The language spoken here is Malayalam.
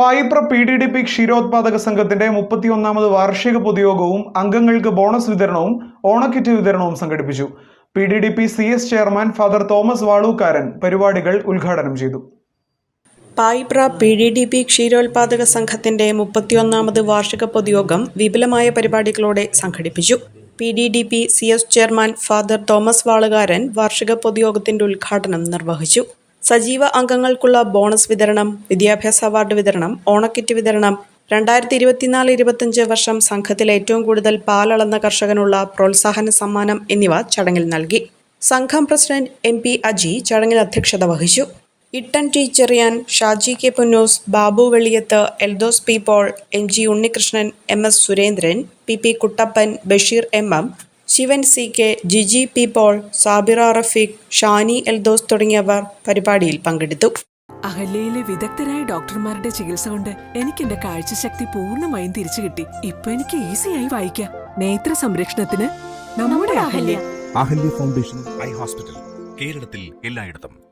Payipra P D D P ക്ഷീരോത്പാദക സംഘത്തിന്റെ മുപ്പത്തിയൊന്നാമത് വാർഷിക പൊതുയോഗവും അംഗങ്ങൾക്ക് ബോണസ് വിതരണവും ഓണക്കിറ്റ് വിതരണവും സംഘടിപ്പിച്ചു. P D D P C S chairman father Thomas Valookaran പരിപാടികൾ ഉദ്ഘാടനം ചെയ്തു. Payipra P D D P ക്ഷീരോത്പാദക സംഘത്തിന്റെ മുപ്പത്തിയൊന്നാമത് വാർഷിക പൊതുയോഗം വിപുലമായ പരിപാടികളോടെ സംഘടിപ്പിച്ചു. P D D P C S chairman father Thomas Valukaran വാർഷിക പൊതുയോഗത്തിന്റെ ഉദ്ഘാടനം നിർവഹിച്ചു. സജീവ അംഗങ്ങൾക്കുള്ള ബോണസ് വിതരണം വിദ്യാഭ്യാസ അവാർഡ് വിതരണം ഓണക്കിറ്റ് വിതരണം രണ്ടായിരത്തി ഇരുപത്തിനാല് ഇരുപത്തിയഞ്ച് വർഷം സംഘത്തിൽ ഏറ്റവും കൂടുതൽ പാലളന്ന കർഷകനുള്ള പ്രോത്സാഹന സമ്മാനം എന്നിവ ചടങ്ങിൽ നൽകി. സംഘം പ്രസിഡന്റ് എം പി അജി ചടങ്ങിൽ അധ്യക്ഷത വഹിച്ചു. Ittan T Shaji K Punnoose Babu Veliyath Eldos P Paul M G Unnikrishnan M S Surendran P P Kuttappan Basheer M M Sivan C K Jiji P Paul Sabira Rafeeq Shani Eldos തുടങ്ങിയവർ പരിപാടിയിൽ പങ്കെടുത്തു. അഹല്യയിലെ വിദഗ്ധരായ ഡോക്ടർമാരുടെ ചികിത്സ കൊണ്ട് എനിക്ക് എന്റെ കാഴ്ചശക്തി പൂർണമായും തിരിച്ചു കിട്ടി. ഇപ്പൊ എനിക്ക് ഈസിയായി വായിക്കാം. നേത്ര സംരക്ഷണത്തിന് നമ്മുടെ Ahalya. Ahalya foundation eye hospital കേരളത്തിൽ എല്ലായിടത്തും.